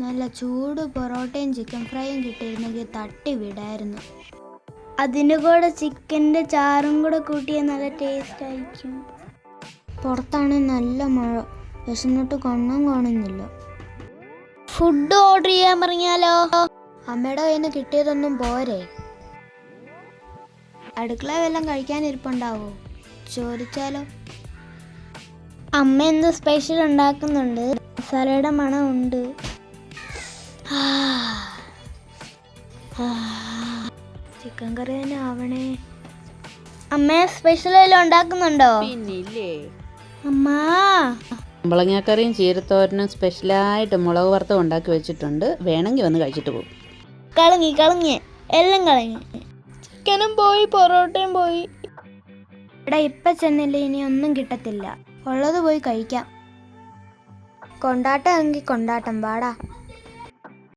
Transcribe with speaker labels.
Speaker 1: നല്ല ചൂട് പൊറോട്ടയും ചിക്കൻ ഫ്രൈയും കിട്ടിയിരുന്നെങ്കിൽ തട്ടി വിടായിരുന്നു.
Speaker 2: അതിന്റെ കൂടെ ചിക്കന്റെ ചാറും കൂടെ കൂട്ടിയ നല്ല ടേസ്റ്റ് ആയിരിക്കും.
Speaker 1: പുറത്താണ് നല്ല മഴ. വിശന്നിട്ട് കണ്ണും കാണുന്നില്ല.
Speaker 2: ഫുഡ് ഓർഡർ ചെയ്യാൻ പറഞ്ഞാലോ?
Speaker 1: അമ്മയുടെ കയ്യിൽ നിന്ന് കിട്ടിയതൊന്നും പോരെ? അടുക്കള വല്ലതും കഴിക്കാനിരിപ്പുണ്ടാവോ ചോദിച്ചാലോ?
Speaker 2: അമ്മ എന്തോ സ്പെഷ്യൽ ഉണ്ടാക്കുന്നുണ്ട്? മസാലയുടെ മണം ഉണ്ട്
Speaker 1: ചിക്കൻ കറി തന്നെ ആവണേ.
Speaker 2: അമ്മ സ്പെഷ്യൽ ഉണ്ടാക്കുന്നുണ്ടോ?
Speaker 3: പിന്നില്ലേ.
Speaker 2: അമ്മ.
Speaker 3: കുമ്പളങ്ങാക്കറിയും ചീരത്തോരനും സ്പെഷ്യലായിട്ട് മുളക് വറുത്തും ഉണ്ടാക്കി വെച്ചിട്ടുണ്ട്. വേണമെങ്കിൽ വന്ന് കഴിച്ചിട്ട് പോകും
Speaker 2: കളങ്ങി കളങ്ങി എല്ലാം കളങ്ങി ചിക്കനും പോയി പൊറോട്ടയും പോയി.
Speaker 1: ഇവിടെ ഇപ്പൊ ചെന്നില്ല ഇനി ഒന്നും കിട്ടത്തില്ല. ഉള്ളത് പോയി കഴിക്കാം. കൊണ്ടാട്ടം എങ്കിൽ കൊണ്ടാട്ടം പാടാ